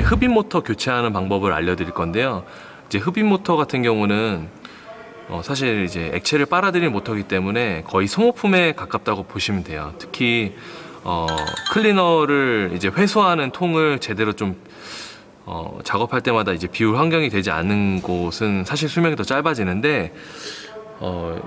흡입 모터 교체하는 방법을 알려드릴 건데요. 이제 흡입 모터 같은 경우는 어, 사실 이제 액체를 빨아들이는 모터이기 때문에 거의 소모품에 가깝다고 보시면 돼요. 특히 어, 클리너를 이제 회수하는 통을 제대로 좀 어, 작업할 때마다 이제 비울 환경이 되지 않은 곳은 사실 수명이 더 짧아지는데 어,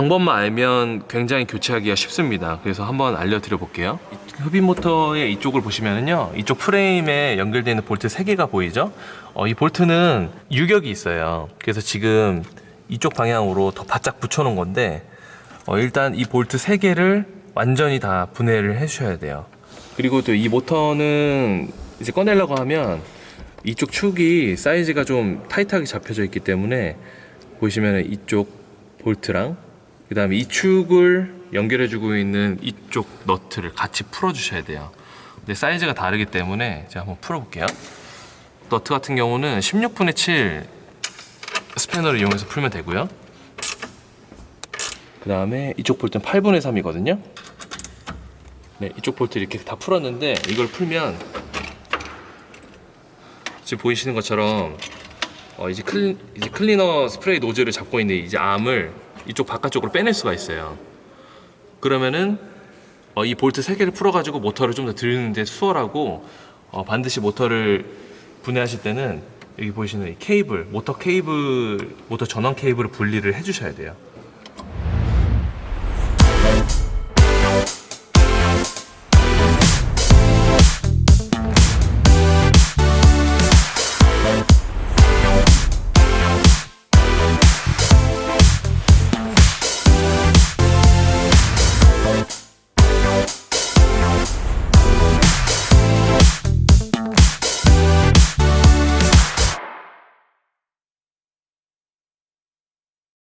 방법만 알면 굉장히 교체하기가 쉽습니다. 그래서 한번 알려드려 볼게요. 이 흡입 모터의 이쪽을 보시면은요, 이쪽 프레임에 연결되어 있는 볼트 3개가 보이죠? 어, 이 볼트는 유격이 있어요. 그래서 지금 이쪽 방향으로 더 바짝 붙여 놓은 건데, 어, 일단 이 볼트 3개를 완전히 다 분해를 해 주셔야 돼요. 그리고 또 이 모터는 이제 꺼내려고 하면 이쪽 축이 사이즈가 좀 타이트하게 잡혀져 있기 때문에 보시면 이쪽 볼트랑 그 다음에 이 축을 연결해주고 있는 이쪽 너트를 같이 풀어주셔야 돼요. 근데 사이즈가 다르기 때문에 제가 한번 풀어볼게요. 너트 같은 경우는 16분의 7 스패너를 이용해서 풀면 되고요. 그 다음에 이쪽 볼트는 8분의 3이거든요. 네, 이쪽 볼트 이렇게 다 풀었는데 이걸 풀면 지금 보이시는 것처럼 어, 이제, 클, 이제 클리너 스프레이 노즐을 잡고 있는 이제 암을 이쪽 바깥쪽으로 빼낼 수가 있어요. 그러면은 어, 이 볼트 세 개를 풀어가지고 모터를 좀 더 들는데 수월하고 어, 반드시 모터를 분해하실 때는 여기 보이시는 이 케이블, 모터 케이블, 모터 전원 케이블을 분리를 해주셔야 돼요.